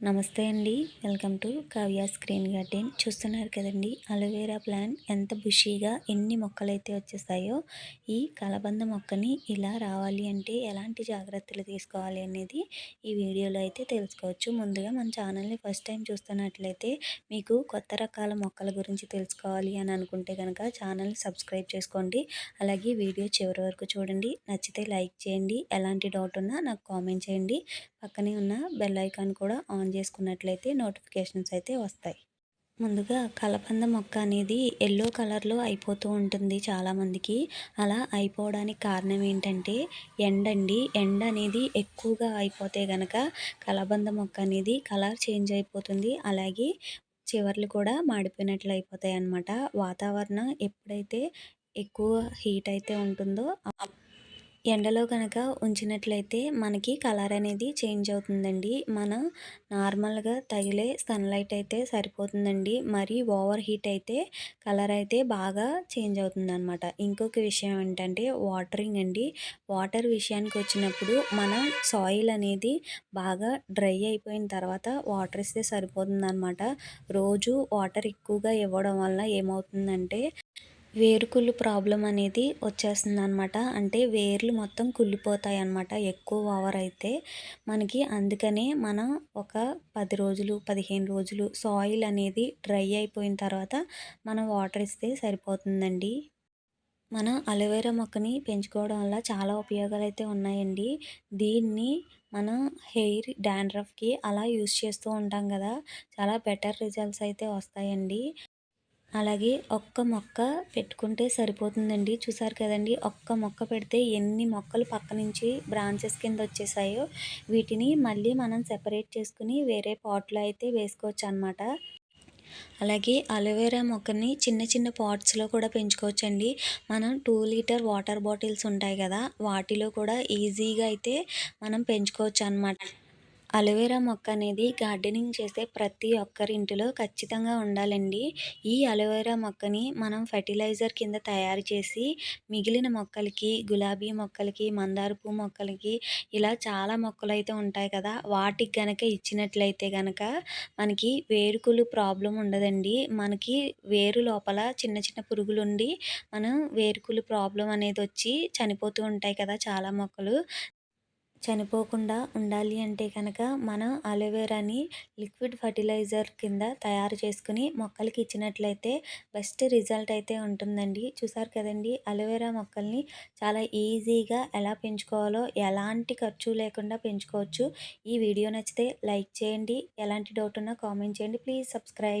నమస్తే అండి. Welcome to Kavya screen garden. చూస్తున్నారు కదండి అలోవేరా ప్లాంట్ ఎంత బుషీగా ఎన్ని మొక్కలైతే వచ్చేస్తాయో ఈ కలబంద మొక్కని ఇలా రావాలి అంటే ఎలాంటి జాగ్రత్తలు తీసుకోవాలి అనేది ఈ వీడియోలో అయితే తెలుసుకోవచ్చు. ముందుగా మన ఛానల్ని ఫస్ట్ టైం చూస్తున్నట్లయితే మీకు కొత్త రకాల మొక్కల గురించి తెలుసుకోవాలి అని అనుకుంటే కనుక ఛానల్ని సబ్స్క్రైబ్ చేసుకోండి. అలాగే వీడియో చివరి వరకు చూడండి. నచ్చితే లైక్ చేయండి. ఎలాంటి డౌట్ ఉన్నా నాకు కామెంట్ చేయండి. పక్కనే ఉన్న బెల్ ఐకాన్ కూడా ఆన్ చేసుకున్నట్లయితే నోటిఫికేషన్స్ అయితే వస్తాయి. ముందుగా కలబంద మొక్క అనేది ఎల్లో కలర్లో అయిపోతూ ఉంటుంది చాలామందికి. అలా అయిపోవడానికి కారణం ఏంటంటే ఎండ అండి ఎండ అనేది ఎక్కువగా అయిపోతే కనుక కలబంద మొక్క అనేది కలర్ చేంజ్ అయిపోతుంది. అలాగే చివర్లు కూడా మాడిపోయినట్లు అయిపోతాయి అన్నమాట వాతావరణం ఎప్పుడైతే ఎక్కువ హీట్ అయితే ఉంటుందో ఎండలో కనుక ఉంచినట్లయితే మనకి కలర్ అనేది చేంజ్ అవుతుందండి. మన నార్మల్గా తగిలే సన్లైట్ అయితే సరిపోతుందండి. మరి ఓవర్ హీట్ అయితే కలర్ అయితే బాగా చేంజ్ అవుతుంది అనమాట ఇంకొక విషయం ఏంటంటే వాటరింగ్ అండి. వాటర్ విషయానికి వచ్చినప్పుడు మన సాయిల్ అనేది బాగా డ్రై అయిపోయిన తర్వాత వాటర్ ఇస్తే సరిపోతుంది అనమాట రోజు వాటర్ ఎక్కువగా ఇవ్వడం వల్ల ఏమవుతుందంటే వేరుకుళ్ళు ప్రాబ్లం అనేది వచ్చేస్తుంది అనమాట అంటే వేర్లు మొత్తం కుళ్ళిపోతాయి అన్నమాట ఎక్కువ ఓవర్ అయితే మనకి అందుకనే మనం ఒక పది రోజులు పదిహేను రోజులు సాయిల్ అనేది డ్రై అయిపోయిన తర్వాత మనం వాటర్ ఇస్తే సరిపోతుందండి. మనం అలోవెరా మొక్కని పెంచుకోవడం వల్ల చాలా ఉపయోగాలు అయితే ఉన్నాయండి. దీన్ని మన హెయిర్ డాండ్రఫ్కి అలా యూస్ చేస్తూ ఉంటాం కదా చాలా బెటర్ రిజల్ట్స్ అయితే వస్తాయండి. అలాగే ఒక్క మొక్క పెట్టుకుంటే సరిపోతుందండి. చూసారు కదండి ఒక్క మొక్క పెడితే ఎన్ని మొక్కలు పక్క నుంచి బ్రాంచెస్ కింద వచ్చేసాయో వీటిని మళ్ళీ మనం సెపరేట్ చేసుకుని వేరే పాట్లో అయితే వేసుకోవచ్చు అనమాట అలాగే అలోవెరా మొక్కని చిన్న చిన్న పాట్స్లో కూడా పెంచుకోవచ్చండి. మనం టూ లీటర్ వాటర్ బాటిల్స్ ఉంటాయి కదా వాటిలో కూడా ఈజీగా అయితే మనం పెంచుకోవచ్చు అనమాట అలోవెరా మొక్క అనేది గార్డెనింగ్ చేసే ప్రతి ఒక్కరి ఇంటిలో ఖచ్చితంగా ఉండాలండి. ఈ అలోవెరా మొక్కని మనం ఫర్టిలైజర్ కింద తయారు చేసి మిగిలిన మొక్కలకి గులాబీ మొక్కలకి మందార పువ్వు మొక్కలకి ఇలా చాలా మొక్కలు అయితే ఉంటాయి కదా వాటికి కనుక ఇచ్చినట్లయితే కనుక మనకి వేరుకులు ప్రాబ్లం ఉండదండి. మనకి వేరు లోపల చిన్న చిన్న పురుగులు ఉండి మనం వేరుకులు ప్రాబ్లం అనేది వచ్చి చనిపోతూ ఉంటాయి కదా చాలా మొక్కలు. చనిపోకుండా ఉండాలి అంటే కనుక మనం అలోవెరాని లిక్విడ్ ఫర్టిలైజర్ కింద తయారు చేసుకుని మొక్కలకి ఇచ్చినట్లయితే బెస్ట్ రిజల్ట్ అయితే ఉంటుందండి. చూసారు కదండి? అలోవెరా మొక్కల్ని చాలా ఈజీగా ఎలా పెంచుకోవాలో ఎలాంటి ఖర్చు లేకుండా పెంచుకోవచ్చు. ఈ వీడియో నచ్చితే లైక్ చేయండి. ఎలాంటి డౌట్ ఉన్నా కామెంట్ చేయండి. Please subscribe